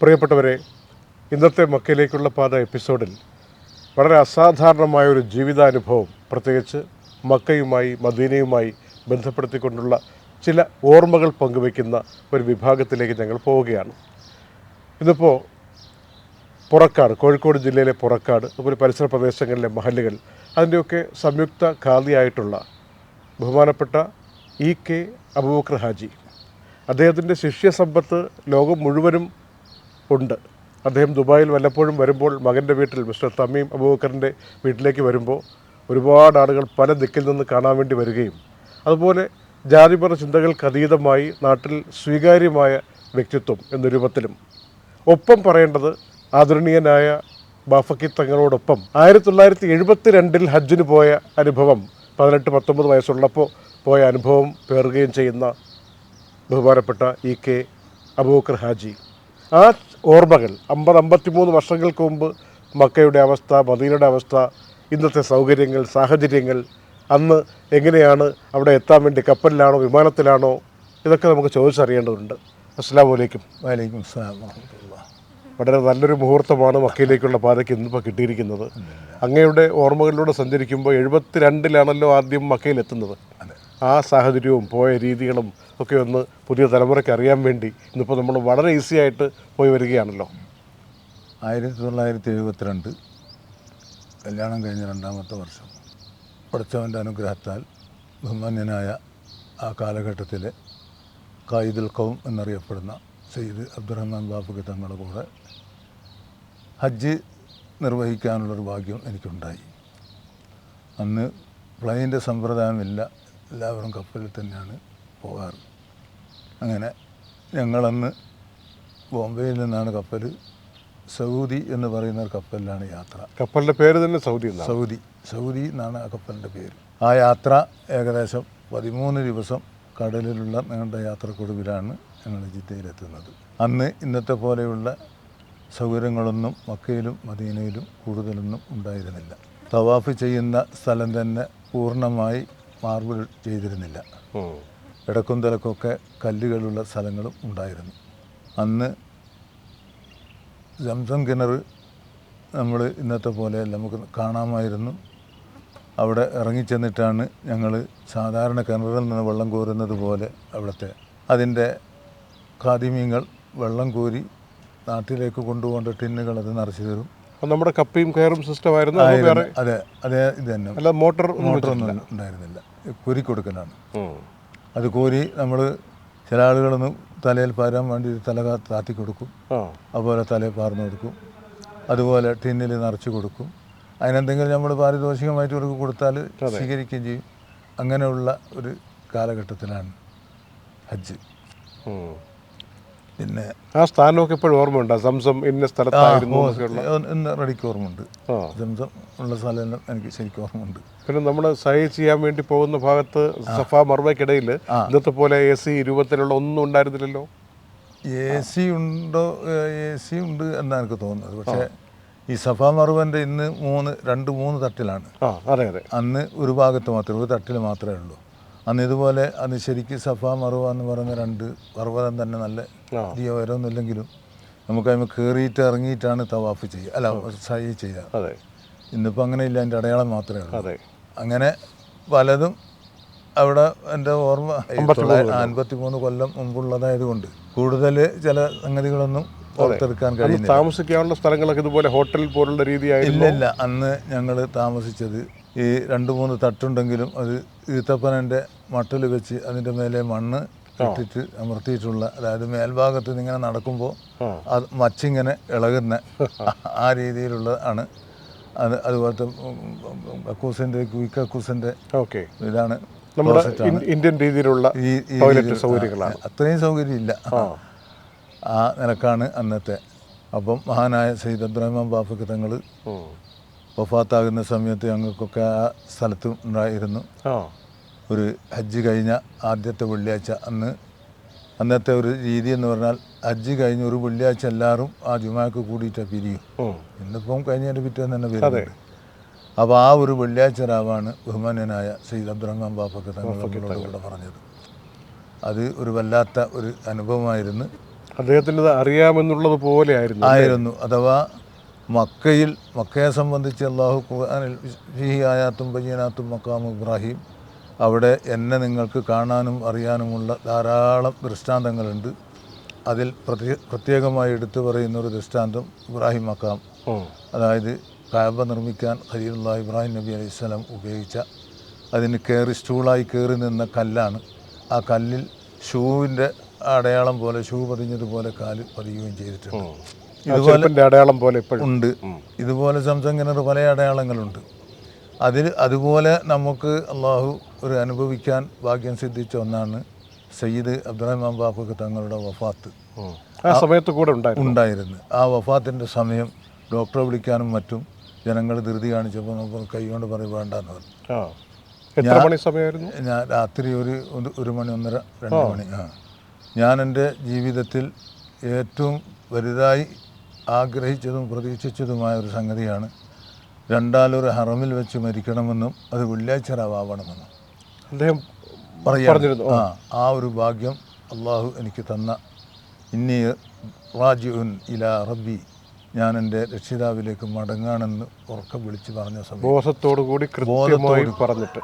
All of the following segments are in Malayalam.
പ്രിയപ്പെട്ടവരെ ഇന്നത്തെ മക്കയിലേക്കുള്ള പാത എപ്പിസോഡിൽ വളരെ അസാധാരണമായ ഒരു ജീവിതാനുഭവം പ്രത്യേകിച്ച് മക്കയുമായി മദീനയുമായി ബന്ധപ്പെടുത്തിക്കൊണ്ടുള്ള ചില ഓർമ്മകൾ പങ്കുവയ്ക്കുന്ന ഒരു വിഭാഗത്തിലേക്ക് ഞങ്ങൾ പോവുകയാണ്. ഇന്നിപ്പോൾ പുറക്കാട് കോഴിക്കോട് ജില്ലയിലെ പുറക്കാട് അതുപോലെ പരിസര പ്രദേശങ്ങളിലെ മഹല്ലുകൾ അതിന്റെയൊക്കെ സംയുക്ത ഖാദിയായിട്ടുള്ള ബഹുമാനപ്പെട്ട ഇ കെ അബൂബക്കർ ഹാജി. അദ്ദേഹത്തിന്റെ ശിഷ്യസമ്പത്ത് ലോകം മുഴുവനും ഉണ്ട്. അദ്ദേഹം ദുബായിൽ വല്ലപ്പോഴും വരുമ്പോൾ മകന്റെ വീട്ടിൽ മിസ്റ്റർ തമീം അബൂബക്കറിന്റെ വീട്ടിലേക്ക് വരുമ്പോൾ ഒരുപാട് ആളുകൾ പല ദിക്കിൽ നിന്ന് കാണാൻ വേണ്ടി വരികയും അതുപോലെ ജാതിപര ചിന്തകൾക്ക് അതീതമായി നാട്ടിൽ സ്വീകാര്യമായ വ്യക്തിത്വം എന്ന രൂപത്തിലും. ഒപ്പം പറയേണ്ടത് ആദരണീയനായ ബാഫക്കി തങ്ങളോടൊപ്പം ആയിരത്തി തൊള്ളായിരത്തി എഴുപത്തി രണ്ടിൽ ഹജ്ജിന് പോയ അനുഭവം പതിനെട്ട് പത്തൊമ്പത് വയസ്സുള്ളപ്പോൾ പോയ അനുഭവം പേറുകയും ചെയ്യുന്ന ബഹുമാനപ്പെട്ട ഇ കെ അബൂബക്കർ ഹാജി. ആ ഓർമ്മകൾ. അമ്പത് അമ്പത്തിമൂന്ന് വർഷങ്ങൾക്ക് മുമ്പ് മക്കയുടെ അവസ്ഥ മദീനയുടെ അവസ്ഥ ഇന്നത്തെ സൗകര്യങ്ങൾ സാഹചര്യങ്ങൾ അന്ന് എങ്ങനെയാണ് അവിടെ എത്താൻ വേണ്ടി കപ്പലിലാണോ വിമാനത്തിലാണോ ഇതൊക്കെ നമുക്ക് ചോദിച്ചറിയേണ്ടതുണ്ട്. അസ്സാം വലൈക്കും വലൈക്കും വളരെ നല്ലൊരു മുഹൂർത്തമാണ് മക്കയിലേക്കുള്ള പാതയ്ക്ക് ഇന്നിപ്പോൾ കിട്ടിയിരിക്കുന്നത്. അങ്ങയുടെ ഓർമ്മകളിലൂടെ സഞ്ചരിക്കുമ്പോൾ എഴുപത്തി രണ്ടിലാണല്ലോ ആദ്യം മക്കയിലെത്തുന്നത്. ആ സാഹചര്യവും പോയ രീതികളും ഒക്കെ ഒന്ന് പുതിയ തലമുറയ്ക്ക് അറിയാൻ വേണ്ടി ഇന്നിപ്പോൾ നമ്മൾ വളരെ ഈസി ആയിട്ട് പോയി വരികയാണല്ലോ. ആയിരത്തി തൊള്ളായിരത്തി എഴുപത്തിരണ്ട് കല്യാണം കഴിഞ്ഞ രണ്ടാമത്തെ വർഷം പഠിച്ചവന്റെ അനുഗ്രഹത്താൽ ബഹുമാന്യനായ ആ കാലഘട്ടത്തിലെ കായിദുൽ കൗം എന്നറിയപ്പെടുന്ന സെയ്ദ് അബ്ദുറഹ്മാൻ ബാബുക്ക് തങ്ങളുടെ കൂടെ ഹജ്ജ് നിർവഹിക്കാനുള്ളൊരു ഭാഗ്യം എനിക്കുണ്ടായി. അന്ന് പ്ലെയിന്റെ സമ്പ്രദായമില്ല. എല്ലാവരും കപ്പലിൽ തന്നെയാണ് പോകാറ്. അങ്ങനെ ഞങ്ങളന്ന് ബോംബെയിൽ നിന്നാണ് കപ്പൽ സൗദി എന്ന് പറയുന്ന ഒരു കപ്പലിലാണ് യാത്ര. കപ്പലിന്റെ പേര് തന്നെ സൗദി സൗദി സൗദി എന്നാണ് ആ കപ്പലിന്റെ പേര്. ആ യാത്ര ഏകദേശം പതിമൂന്ന് ദിവസം കടലിലുള്ള ഞങ്ങളുടെ യാത്രക്കൊടുവിലാണ് ഞങ്ങൾ ജിദ്ദയിലെത്തുന്നത്. അന്ന് ഇന്നത്തെ പോലെയുള്ള സൗകര്യങ്ങളൊന്നും മക്കയിലും മദീനയിലും കൂടുതലൊന്നും ഉണ്ടായിരുന്നില്ല. തവാഫ് ചെയ്യുന്ന സ്ഥലം തന്നെ പൂർണമായി മാർബിൾ ചെയ്തിരുന്നില്ല. ഇടക്കും തലക്കൊക്കെ കല്ലുകളുള്ള സ്ഥലങ്ങളും ഉണ്ടായിരുന്നു. അന്ന് ജംസം കിണർ നമ്മൾ ഇന്നത്തെ പോലെ നമുക്ക് കാണാമായിരുന്നു. അവിടെ ഇറങ്ങിച്ചെന്നിട്ടാണ് ഞങ്ങൾ സാധാരണ കിണറിൽ നിന്ന് വെള്ളം കോരുന്നത് പോലെ അവിടുത്തെ അതിന്റെ ഖാദിമീങ്ങൾ വെള്ളം കോരി നാട്ടിലേക്ക് കൊണ്ടുപോകേണ്ട ടിന്നുകൾ അത് നിറച്ചു തരും നമ്മുടെ കപ്പിയും കയറും സിസ്റ്റം ആയിരുന്നു. അതെ അതെ ഇത് തന്നെ. അല്ല മോട്ടോർ മോട്ടറൊന്നും ഉണ്ടായിരുന്നില്ല. കോരി കൊടുക്കലാണ് അത് കോരി നമ്മൾ ചില ആളുകളൊന്നും തലയിൽ പാരാൻ വേണ്ടി തല താത്തി കൊടുക്കും. അതുപോലെ തലയിൽ പാർന്നു കൊടുക്കും. അതുപോലെ ടിന്നിൽ നിറച്ച് കൊടുക്കും. അതിനെന്തെങ്കിലും നമ്മൾ പാരിതോഷികമായിട്ട് ഇവർക്ക് കൊടുത്താൽ സ്വീകരിക്കുകയും ചെയ്യും. അങ്ങനെയുള്ള ഒരു കാലഘട്ടത്തിലാണ് ഹജ്ജ്. പിന്നെ ആ സ്ഥാനമൊക്കെ ഇപ്പോഴും ഓർമ്മയുണ്ട്? സംസം ഇന്ന സ്ഥലത്തായിരുന്നു റെഡിക്ക് ഓർമ്മയുണ്ട്. സംസം ഉള്ള സ്ഥലം എനിക്ക് ശരിക്കും ഓർമ്മയുണ്ട്. പിന്നെ നമ്മൾ സൈ ചെയ്യാൻ വേണ്ടി പോകുന്ന ഭാഗത്ത് സഫ മർവയ്ക്കിടയിൽ ഇന്നത്തെ പോലെ എ സി രൂപത്തിലുള്ള ഒന്നും ഉണ്ടായിരുന്നില്ലല്ലോ? എ സി ഉണ്ടോ എ സി ഉണ്ട് എന്നാണ് എനിക്ക് തോന്നുന്നത്. പക്ഷേ ഈ സഫാ മറുവന്റെ ഇന്ന് മൂന്ന് രണ്ട് മൂന്ന് തട്ടിലാണ്. അതെ അതെ. അന്ന് ഒരു ഭാഗത്ത് മാത്രമേ ഒരു തട്ടിൽ മാത്രമേ ഉള്ളൂ. അന്ന് ഇതുപോലെ അന്ന് ശരിക്കും സഫ മറുവ എന്ന് പറയുന്ന രണ്ട് പർവതം തന്നെ നല്ല. വലിയ ഉയരമൊന്നുമില്ലെങ്കിലും നമുക്ക് അതിന് കയറിയിട്ട് ഇറങ്ങിയിട്ടാണ് തവാഫ് ചെയ്യുക. അല്ല സൈ ചെയ്യുക. അതെ. ഇന്നിപ്പോൾ അങ്ങനെ ഇല്ല അതിന്റെ അടയാളം മാത്രമേ ഉള്ളൂ. അതെ. അങ്ങനെ പലതും അവിടെ എന്റെ ഓർമ്മ അൻപത്തി മൂന്ന് കൊല്ലം. മുമ്പുള്ളതായത് കൊണ്ട് കൂടുതൽ ചില സംഗതികളൊന്നും പുറത്തെടുക്കാൻ അന്ന് കഴിയുന്നില്ല. താമസിക്കാനുള്ള സ്ഥലങ്ങളൊക്കെ ഇതുപോലെ ഹോട്ടൽ പോലുള്ള രീതിയായി ഇല്ല ഇല്ല. അന്ന് ഞങ്ങൾ താമസിച്ചത് ഈ രണ്ട് മൂന്ന് തട്ടുണ്ടെങ്കിലും അത് ഈത്തപ്പനന്റെ മട്ടിൽ വെച്ച് അതിന്റെ മേലെ മണ്ണ് കെട്ടിട്ട് അമർത്തിയിട്ടുള്ള അതായത് മേൽഭാഗത്ത് നിന്ന് ഇങ്ങനെ നടക്കുമ്പോൾ അത് മച്ചിങ്ങനെ ഇളകുന്ന ആ രീതിയിലുള്ളതാണ് അത് അതുപോലത്തെ കക്കൂസിന്റെ കുയിക്കക്കൂസിന്റെ കക്കൂസിന്റെ ഓക്കെ. ഇതാണ് നമ്മുടെ ഇന്ത്യൻ രീതിയിലുള്ള ഈ ടോയ്ലറ്റ് സൗകര്യങ്ങളാണ്. അത്രയും സൗകര്യം ഇല്ല ആ നിലക്കാണ് അന്നത്തെ. അപ്പം മഹാനായ സയ്യിദ് അബ്ദുറഹ്മാൻ ബാഫക്ക് തങ്ങൾ. വഫാത്താകുന്ന സമയത്ത് ഞങ്ങൾക്കൊക്കെ ആ സ്ഥലത്ത് ഉണ്ടായിരുന്നു. ഒരു ഹജ്ജ് കഴിഞ്ഞ ആദ്യത്തെ വെള്ളിയാഴ്ച അന്ന്. അന്നത്തെ ഒരു രീതി എന്ന് പറഞ്ഞാൽ ഹജ്ജ് കഴിഞ്ഞ ഒരു വെള്ളിയാഴ്ച എല്ലാവരും ആ ജുമാക്ക് കൂടിയിട്ട് പിരിയും. ഇന്നിപ്പം കഴിഞ്ഞതിന്റെ പിറ്റേന്ന് തന്നെ വരുന്നുണ്ട്. അപ്പോൾ ആ ഒരു വെള്ളിയാഴ്ച രാവാണ് ബഹുമാന്യനായ സയ്യിദ് അബ്ദുറഹ്മാൻ ബാപ്പൊക്കെ തങ്ങളോട് കൂടെ പറഞ്ഞത്. അത് ഒരു വല്ലാത്ത ഒരു അനുഭവമായിരുന്നു. അദ്ദേഹത്തിന്റെ അറിയാമെന്നുള്ളത് പോലെ ആയിരുന്നു ആയിരുന്നു. അഥവാ മക്കയിൽ മക്കയെ സംബന്ധിച്ച് അള്ളാഹു ഖുർആാനിൽ ഫിഹി ആയാത്തും ബയ്യനാത്തും മക്കാം ഇബ്രാഹിം. അവിടെ എന്നെ നിങ്ങൾക്ക് കാണാനും അറിയാനുമുള്ള ധാരാളം ദൃഷ്ടാന്തങ്ങളുണ്ട്. അതിൽ പ്രത്യേക പ്രത്യേകമായി എടുത്തു പറയുന്ന ഒരു ദൃഷ്ടാന്തം ഇബ്രാഹിം മക്കാം. അതായത് കാബ നിർമ്മിക്കാൻ ഖലീലുള്ള ഇബ്രാഹിം നബി അലൈഹി സ്വലാം ഉപയോഗിച്ച അതിന് കയറി സ്റ്റൂളായി കയറി നിന്ന കല്ലാണ്. ആ കല്ലിൽ ഷൂവിന്റെ അടയാളം പോലെ ഷൂ പതിഞ്ഞതുപോലെ കാൽ പതിയുകയും ചെയ്തിട്ടുണ്ട്. ചെരുപ്പിന്റെ അടയാളം പോലെ ഇപ്പോഴും. ഉണ്ട്. ഇതുപോലെ സംസം കിണർ പല അടയാളങ്ങളുണ്ട്. അതിൽ അതുപോലെ നമുക്ക് അള്ളാഹു ഒരു അനുഭവിക്കാൻ ഭാഗ്യം സിദ്ധിച്ച ഒന്നാണ് സയ്യിദ് അബ്ദുറഹ്മാൻ ബാഫക്ക് തങ്ങളുടെ വഫാത്ത്. ആ സമയത്ത് കൂടെ ഉണ്ടായിരുന്നു. ആ വഫാത്തിന്റെ സമയം ഡോക്ടറെ വിളിക്കാനും മറ്റും ജനങ്ങൾ ധൃതി കാണിച്ചപ്പോൾ നമുക്ക് കൈകൊണ്ട് പറയും വേണ്ടെന്ന് പറഞ്ഞു. ഞാൻ രാത്രി ഒരു ഒരു- ഒരു മണി ഒന്നര രണ്ട് മണി. ആ. ഞാൻ എന്റെ ജീവിതത്തിൽ ഏറ്റവും വലുതായി ആഗ്രഹിച്ചതും പ്രതീക്ഷിച്ചതുമായ ഒരു സംഗതിയാണ് രണ്ടാലൊരു ഹറമിൽ വെച്ച് മരിക്കണമെന്നും അത് വെള്ളിയാഴ്ച രാവാവണമെന്നും അദ്ദേഹം പറയുന്നു പറഞ്ഞിരുന്നു. ആ ആ ഒരു ഭാഗ്യം അള്ളാഹു എനിക്ക് തന്ന. ഇന്നി റാജിഉൻ ഇല റബ്ബി ഞാൻ എന്റെ രക്ഷിതാവിലേക്ക് മടങ്ങാണെന്ന് ഉറക്കം വിളിച്ച് പറഞ്ഞ സമയം. ബോധത്തോടു കൂടി പറഞ്ഞിട്ട്.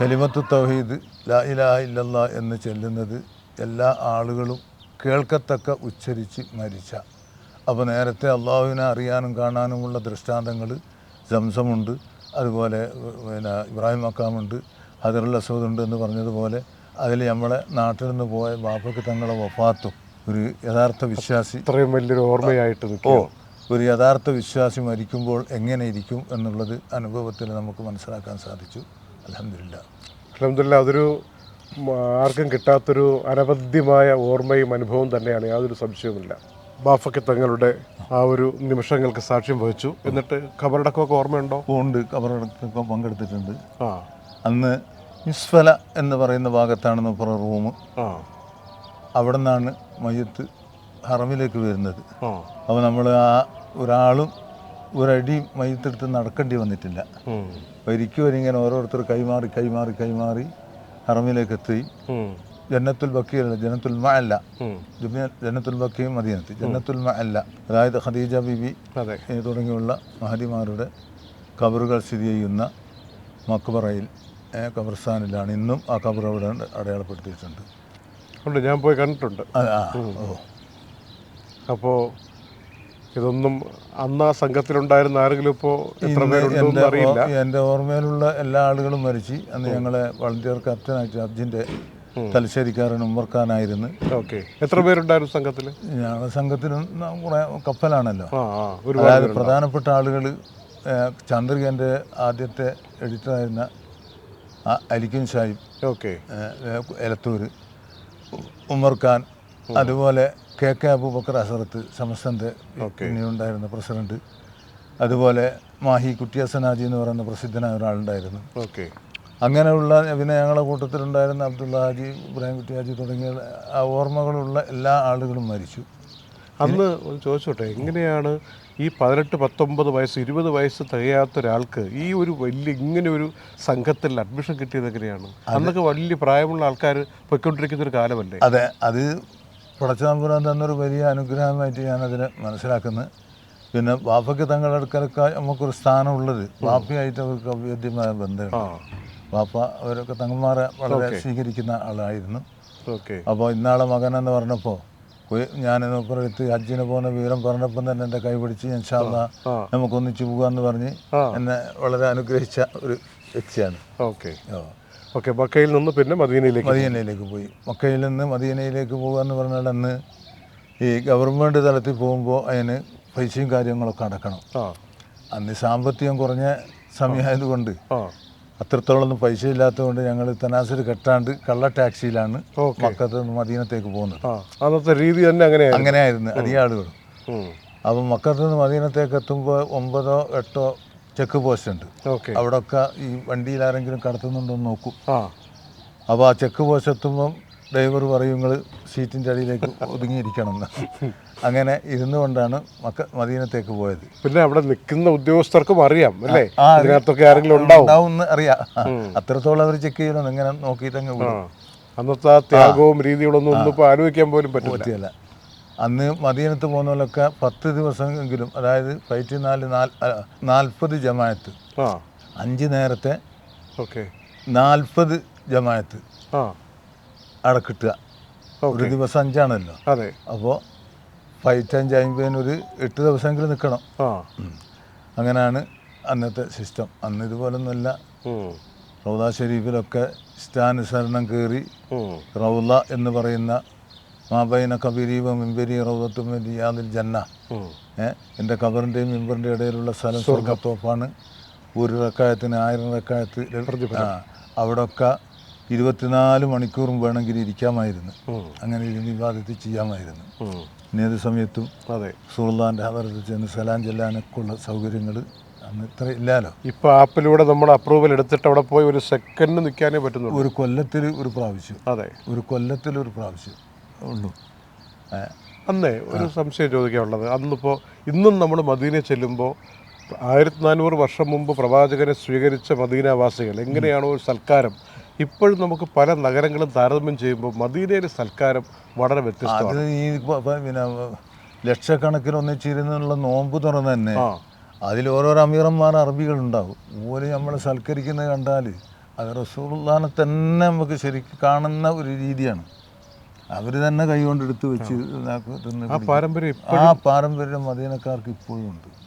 കലിമത്ത് തൗഹീദ് ലാ ഇലാഹ ഇല്ലല്ലാ എന്ന് ചെല്ലുന്നത് എല്ലാ ആളുകളും കേൾക്കത്തക്ക ഉച്ചരിച്ച് മരിച്ച അപ്പോൾ നേരത്തെ അള്ളാഹുവിനെ അറിയാനും കാണാനുമുള്ള ദൃഷ്ടാന്തങ്ങൾ സംസമുണ്ട്. അതുപോലെ പിന്നെ ഇബ്രാഹിം മക്കാമുണ്ട് ഹദറുൽ അസൂദ് ഉണ്ട് എന്ന് പറഞ്ഞതുപോലെ അതിൽ നമ്മളെ നാട്ടിൽ നിന്ന് പോയ ബാപ്പയ്ക്ക് തങ്ങളെ വഫാത്തും ഒരു യഥാർത്ഥ വിശ്വാസി. ഇത്രയും വലിയൊരു ഓർമ്മയായിട്ട് ഓ ഒരു യഥാർത്ഥ വിശ്വാസി മരിക്കുമ്പോൾ എങ്ങനെ ഇരിക്കും എന്നുള്ളത് അനുഭവത്തിൽ നമുക്ക് മനസ്സിലാക്കാൻ സാധിച്ചു. അലഹമില്ല അലഹമില്ല അതൊരു ആർക്കും കിട്ടാത്തൊരു അനവധ്യമായ ഓർമ്മയും അനുഭവവും തന്നെയാണ്. യാതൊരു സംശയവുമില്ല. ബാഫയ്ക്ക് തങ്ങളുടെ ആ ഒരു നിമിഷങ്ങൾക്ക് സാക്ഷ്യം വഹിച്ചു. എന്നിട്ട് ഖബറടക്കമൊക്കെ ഓർമ്മയുണ്ടോ? ഉണ്ട്. കബറടക്കൊക്കെ പങ്കെടുത്തിട്ടുണ്ട്. ആ. അന്ന് നിസ്ഫല എന്ന് പറയുന്ന ഭാഗത്താണ് മുപ്പറ റൂം. ആ. അവിടെ നിന്നാണ് മയ്യത്ത് ഹറമിലേക്ക് വരുന്നത്. ആ. അപ്പോൾ നമ്മൾ ആ ഒരാളും ഒരടി മയ്യത്തെടുത്ത് നടക്കേണ്ടി വന്നിട്ടില്ല. ഒരിക്കലും ഇങ്ങനെ ഓരോരുത്തർ കൈമാറി കൈമാറി കൈമാറി ഹറമിലേക്ക് എത്തി. ജന്നത്തുൽ ബക്കിയല്ല ജന്നത്തുൽ മ അല്ല. ജന്നത്തുൽ ബക്കിയും മദീനത്ത്. ജന്നത്തുൽ മ അല്ല. അതായത് ഖദീജ ബിബി തുടങ്ങിയുള്ള മഹതിമാരുടെ കബറുകൾ സ്ഥിതി ചെയ്യുന്ന മക്ബറയിൽ ഖബർസ്ഥാനിലാണ് ഇന്നും ആ കബർ അവിടെ അടയാളപ്പെടുത്തിയിട്ടുണ്ട്. ഉണ്ട് ഞാൻ പോയി കണ്ടിട്ടുണ്ട്. അപ്പോൾ ഇതൊന്നും അന്ന് ആ സംഘത്തിലുണ്ടായിരുന്ന ആരെങ്കിലും ഇപ്പോൾ എത്ര അറിയില്ല എന്റെ ഓർമ്മയിലുള്ള എല്ലാ ആളുകളും മരിച്ചു അന്ന് ഞങ്ങളെ വളണ്ടിയർ ക്യാപ്റ്റനായിട്ട് അബ്ജിന്റെ തലശ്ശേരിക്കാരൻ ഉമ്മർക്കാനായിരുന്നു ഓക്കെ. എത്ര പേരുണ്ടായിരുന്നു സംഘത്തിൽ ഞങ്ങളുടെ സംഘത്തിന് കുറേ കപ്പലാണല്ലോ. അതായത് പ്രധാനപ്പെട്ട ആളുകൾ ചന്ദ്രികന്റെ ആദ്യത്തെ എഡിറ്ററായിരുന്ന അലിക്കുൻ സാഹിബ് ഓക്കെ. എലത്തൂർ ഉമർ ഖാൻ അതുപോലെ കെ കെ അബൂബക്കർ അസറത്ത് സമസ്തന്റെ ഉണ്ടായിരുന്ന പ്രസിഡന്റ് അതുപോലെ മാഹി കുട്ടിയാസനാജി എന്ന് പറയുന്ന പ്രസിദ്ധനായ ഒരാളുണ്ടായിരുന്നു. ഓക്കെ. അങ്ങനെയുള്ള പിന്നെ ഞങ്ങളുടെ കൂട്ടത്തിലുണ്ടായിരുന്ന അബ്ദുള്ള ഹാജി ഇബ്രാഹിം കുട്ടി ഹാജി തുടങ്ങിയ ആ ഓർമ്മകളുള്ള എല്ലാ ആളുകളും മരിച്ചു. അന്ന് ഒന്ന് ചോദിച്ചോട്ടെ എങ്ങനെയാണ് ഈ പതിനെട്ട് പത്തൊമ്പത് വയസ്സ് ഇരുപത് വയസ്സ് തികയാത്ത ഒരാൾക്ക് ഈ ഒരു വലിയ ഇങ്ങനെ ഒരു സംഘത്തിൽ അഡ്മിഷൻ കിട്ടിയത് എങ്ങനെയാണ്? അന്നൊക്കെ വലിയ പ്രായമുള്ള ആൾക്കാർ പോയിക്കൊണ്ടിരിക്കുന്ന ഒരു കാലമല്ലേ? അതെ അത് പടച്ചാമ്പുരം തന്നൊരു വലിയ അനുഗ്രഹമായിട്ട് ഞാനതിനെ മനസ്സിലാക്കുന്നത് പിന്നെ ബാപ്പയ്ക്ക് തങ്ങളുടെ അടുക്കലൊക്കെ നമുക്കൊരു സ്ഥാനമുള്ളത് ബാപ്പയായിട്ട് അവർക്ക് അവ്യദ്യമായ ബന്ധമുണ്ട്. ആ ബാപ്പ അവരൊക്കെ തങ്ങന്മാരെ വളരെ സ്വീകരിക്കുന്ന ആളായിരുന്നു. ഓക്കെ. അപ്പോൾ ഇന്നാളെ മകൻ എന്ന് പറഞ്ഞപ്പോൾ ഞാൻ നോക്കടുത്ത് ഹജ്ജിന് പോകുന്ന വിവരം പറഞ്ഞപ്പം തന്നെ എന്റെ കൈ പിടിച്ച് ഇൻഷാല്ല ആ. നമുക്കൊന്നിച്ച് പോകാമെന്ന് പറഞ്ഞ് എന്നെ വളരെ അനുഗ്രഹിച്ച ഒരു വ്യക്തിയാണ്. ഓക്കെ. ഓക്കെ മക്കയിൽ നിന്ന് പിന്നെ മദീനയിലേക്ക് മദീനയിലേക്ക് പോയി. മക്കയിൽ നിന്ന് മദീനയിലേക്ക് പോകുക എന്ന് പറഞ്ഞാൽ അന്ന് ഈ ഗവൺമെന്റ് തലത്തിൽ പോകുമ്പോൾ അതിന് പൈസയും കാര്യങ്ങളൊക്കെ അടക്കണം. അന്ന് സാമ്പത്തികം കുറഞ്ഞ സമയമായതുകൊണ്ട് ആ അത്രത്തോളൊന്നും പൈസ ഇല്ലാത്തതുകൊണ്ട് ഞങ്ങൾ തനാസിൽ കെട്ടാണ്ട് കള്ള ടാക്സിയിലാണ് മക്കത്ത് മദീനത്തേക്ക് പോകുന്നത്. അന്നത്തെ രീതി തന്നെ അങ്ങനെയാണ് അങ്ങനെയായിരുന്നു അധികം ആളുകൾ. അപ്പം മക്കത്ത് നിന്ന് മദീനത്തേക്ക് എത്തുമ്പോൾ ഒമ്പതോ എട്ടോ ചെക്ക് പോസ്റ്റ് ഉണ്ട്. അവിടെയൊക്കെ ഈ വണ്ടിയിൽ ആരെങ്കിലും കടത്തുന്നുണ്ടോ എന്ന് നോക്കും. അപ്പോൾ ആ ചെക്ക് പോസ്റ്റ് എത്തുമ്പം ഡ്രൈവർ പറയും നിങ്ങൾ സീറ്റിന്റെ അടിയിലേക്ക് ഒതുങ്ങിയിരിക്കണം എന്ന്. അങ്ങനെ ഇരുന്നു കൊണ്ടാണ് മക്ക മദീനത്തേക്ക് പോയത്. പിന്നെ അവിടെ നിൽക്കുന്ന ഉദ്യോഗസ്ഥർക്കും അറിയാം അല്ലേ? അതിനകത്തൊക്കെ ആരെങ്കിലും ഉണ്ടാവും. അറിയാം. അത്രത്തോളം അവർ ചെക്ക് ചെയ്യണം ഇങ്ങനെ നോക്കിയിട്ട് അങ്ങ് അന്നത്തെ ആ ത്യാഗവും രീതികളൊന്നും ഒന്നും ഇപ്പോൾ ആലോചിക്കാൻ പോലും പറ്റില്ല അന്ന് മദീനത്ത് പോകുന്നവരൊക്കെ പത്ത് ദിവസമെങ്കിലും അതായത് ഫൈറ്റ് നാല് നാൽപ്പത് ജമായത്ത് അഞ്ച് നേരത്തെ ഓക്കെ. നാൽപ്പത് ജമായത്ത് ആ. അവിടെ കിട്ടുക. ഒരു ദിവസം അഞ്ചാണല്ലോ. അതെ. അപ്പോൾ ഫൈറ്റ് അഞ്ച് ചാമ്പ്യൻ ഒരു എട്ട് ദിവസമെങ്കിലും നിൽക്കണം. അങ്ങനെയാണ് അന്നത്തെ സിസ്റ്റം അന്ന് ഇതുപോലൊന്നുമല്ല. റൗദ ഷെരീഫിലൊക്കെ ഇഷ്ടാനുസരണം കയറി. റൗല എന്ന് പറയുന്ന മാബൈന കബിരീവ മിമ്പരി റൗദത്തും റിയാദിൽ ജന്ന. ഏ എന്റെ കബറിന്റെയും മിമ്പറിന്റെ ഇടയിലുള്ള സ്ഥലം സ്വർഗത്തോപ്പാണ് ഒരു റക്കായത്തിന് ആയിരം റക്കായത്ത് അവിടെ അവിടെയൊക്കെ ഇരുപത്തിനാല് മണിക്കൂറും വേണമെങ്കിൽ ഇരിക്കാമായിരുന്നു. അങ്ങനെ ഇരുന്ന് വിവാദത്തിൽ ചെയ്യാമായിരുന്നു. ഏത് സമയത്തും അതെ. സുഹൃദാന്റെ ഹദറത്തിൽ ചെന്ന് സലാം ചെല്ലാനൊക്കെ ഉള്ള സൗകര്യങ്ങൾ അന്ന് ഇത്ര ഇല്ലല്ലോ ഇപ്പോൾ ആപ്പിലൂടെ നമ്മൾ അപ്രൂവൽ എടുത്തിട്ട് അവിടെ പോയി ഒരു സെക്കൻഡ് നിൽക്കാനേ പറ്റുന്നു ഒരു കൊല്ലത്തിൽ ഒരു പ്രാവശ്യം. അതെ. ഒരു കൊല്ലത്തിൽ ഒരു പ്രാവശ്യം. ഉള്ളൂ. അന്നേ ഒരു സംശയം ചോദിക്കാനുള്ളത് അന്നിപ്പോൾ ഇന്നും നമ്മൾ മദീനെ ചെല്ലുമ്പോൾ ആയിരത്തി നാനൂറ് വർഷം മുമ്പ് പ്രവാചകനെ സ്വീകരിച്ച മദീനവാസികൾ എങ്ങനെയാണോ ഒരു സൽക്കാരം ഇപ്പോഴും നമുക്ക് പല നഗരങ്ങളും താരതമ്യം ചെയ്യുമ്പോൾ മദീനയിലെ സൽക്കാരം വളരെ വ്യത്യസ്തമാണ്. അത് ഈ പ- പ- പിന്നെ ലക്ഷക്കണക്കിന് ഒന്നിച്ചിരുന്നുള്ള നോമ്പ് തുറന്ന് തന്നെ അതിൽ ഓരോരോ അമീറന്മാർ അറബികളുണ്ടാവും. ഓൽ നമ്മൾ സൽക്കരിക്കുന്നത് കണ്ടാൽ അത് റസൂലുള്ളാനെ തന്നെ നമുക്ക് ശരിക്കും കാണുന്ന ഒരു രീതിയാണ്. അവർ തന്നെ കൈകൊണ്ട് എടുത്ത് വെച്ച് ഇതാക്കി തിന്ന് ആ. പാരമ്പര്യം ആ പാരമ്പര്യം മദീനക്കാർക്ക് ഇപ്പോഴും ഉണ്ട്.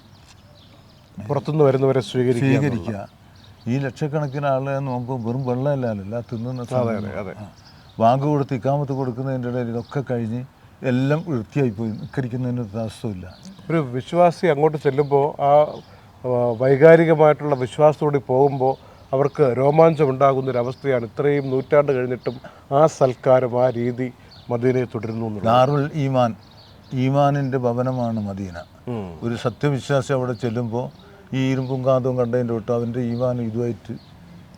പുറത്തുനിന്ന് വരുന്നവരെ സ്വീകരിക്കുക സ്വീകരിക്കുക. ഈ ലക്ഷക്കണക്കിന് ആളുകളെ നോക്കുമ്പോൾ വെറും വെള്ളമല്ലല്ലോ തിന്നുന്ന. ബാങ്ക് കൊടുത്ത് ഇക്കാമത്ത് കൊടുക്കുന്നതിന്റെ ഇടയിൽ ഇതൊക്കെ കഴിഞ്ഞ് എല്ലാം വൃത്തിയായി പോയി നിൽക്കരിക്കുന്നതിന്റെ ഒരു തടസ്സമില്ല ഒരു വിശ്വാസി അങ്ങോട്ട് ചെല്ലുമ്പോൾ ആ വൈകാരികമായിട്ടുള്ള വിശ്വാസത്തോടെ പോകുമ്പോൾ അവർക്ക് രോമാഞ്ചം ഉണ്ടാകുന്ന ഒരു അവസ്ഥയാണ് ഇത്രയും നൂറ്റാണ്ട് കഴിഞ്ഞിട്ടും ആ സൽക്കാരം ആ രീതി മദീനയെ തുടരുന്നു ദാറുൽ ഈമാൻ ഈമാനിന്റെ ഭവനമാണ് മദീന. ഒരു സത്യവിശ്വാസി അവിടെ ചെല്ലുമ്പോൾ ഈ ഇരുമ്പും കാന്തവും കണ്ടതിന്റെ തൊട്ട് അതിന്റെ ഈവാനും ഇതുമായിട്ട്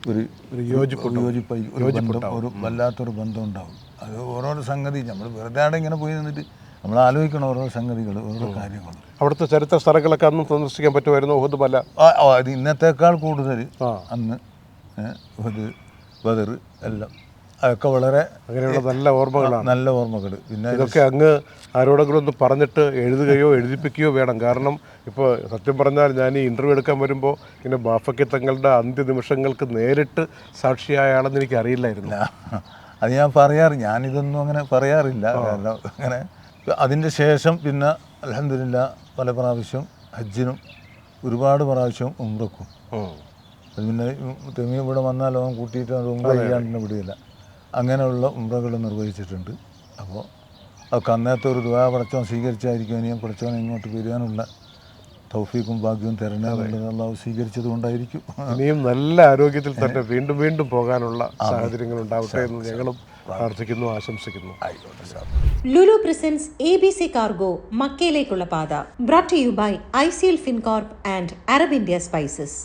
ഒരു ഒരു യോജിപ്പ് യോജിപ്പായി ഒരു ബന്ധം ഒരു വല്ലാത്തൊരു ബന്ധം ഉണ്ടാവും അത് ഓരോരോ സംഗതി നമ്മൾ വെറുതെ അവിടെ ഇങ്ങനെ പോയി നിന്നിട്ട് നമ്മൾ ആലോചിക്കണം ഓരോ സംഗതികൾ ഓരോ കാര്യങ്ങൾ. അവിടുത്തെ ചരിത്ര സ്ഥലങ്ങളൊക്കെ അന്ന് സന്ദർശിക്കാൻ പറ്റുമായിരുന്നു ഓഹദ് അത് ഇന്നത്തേക്കാൾ കൂടുതൽ അന്ന് ഇത് ബദർ എല്ലാം. അതൊക്കെ വളരെ അങ്ങനെയുള്ള നല്ല ഓർമ്മകളാണ്. നല്ല ഓർമ്മകൾ പിന്നെ ഇതൊക്കെ അങ്ങ് ആരോടെങ്കിലും ഒന്ന് പറഞ്ഞിട്ട് എഴുതുകയോ എഴുതിപ്പിക്കുകയോ വേണം. കാരണം ഇപ്പോൾ സത്യം പറഞ്ഞാൽ ഞാൻ ഈ ഇന്റർവ്യൂ എടുക്കാൻ വരുമ്പോൾ ഇങ്ങനെ ബാഫയ്ക്ക് തങ്ങളുടെ അന്ത്യനിമിഷങ്ങൾക്ക് നേരിട്ട് സാക്ഷിയായ ആളെന്ന് എനിക്ക് അറിയില്ലായിരുന്നു അത് ഞാൻ പറയാറ്. ഞാനിതൊന്നും അങ്ങനെ പറയാറില്ല. കാരണം അങ്ങനെ അതിന്റെ ശേഷം പിന്നെ അലഹമില്ല പല പ്രാവശ്യം ഹജ്ജിനും ഒരുപാട് പ്രാവശ്യം ഉംറക്കും. അത് പിന്നെ തെമി ഇവിടെ വന്നാൽ അവൻ കൂട്ടിയിട്ട് അത് ഉംറ വിടില്ല അങ്ങനെയുള്ള ഉംറകൾ നിർവഹിച്ചിട്ടുണ്ട്. അപ്പോൾ അതൊക്കെ അന്നേരത്തെ ഒരു ദുവാ പടച്ചവൻ സ്വീകരിച്ചായിരിക്കും. ഇനിയും പടച്ചവൻ ഇങ്ങോട്ട് വരുവാനുള്ള തൗഫീഖും ഭാഗ്യവും തരണേ എന്നുള്ളത് അള്ളാഹു സ്വീകരിച്ചത് കൊണ്ടായിരിക്കും. ഇനിയും നല്ല ആരോഗ്യത്തിൽ തന്നെ വീണ്ടും വീണ്ടും പോകാനുള്ള സാഹചര്യങ്ങൾ ഉണ്ടാവട്ടെ എന്ന് ഞങ്ങളും പ്രാർത്ഥിക്കുന്നു ആശംസിക്കുന്നു. Lulu presents A B C cargo മക്കയിലേക്കുള്ള പാത. Brought you by I C L Fincorp and Arab India spices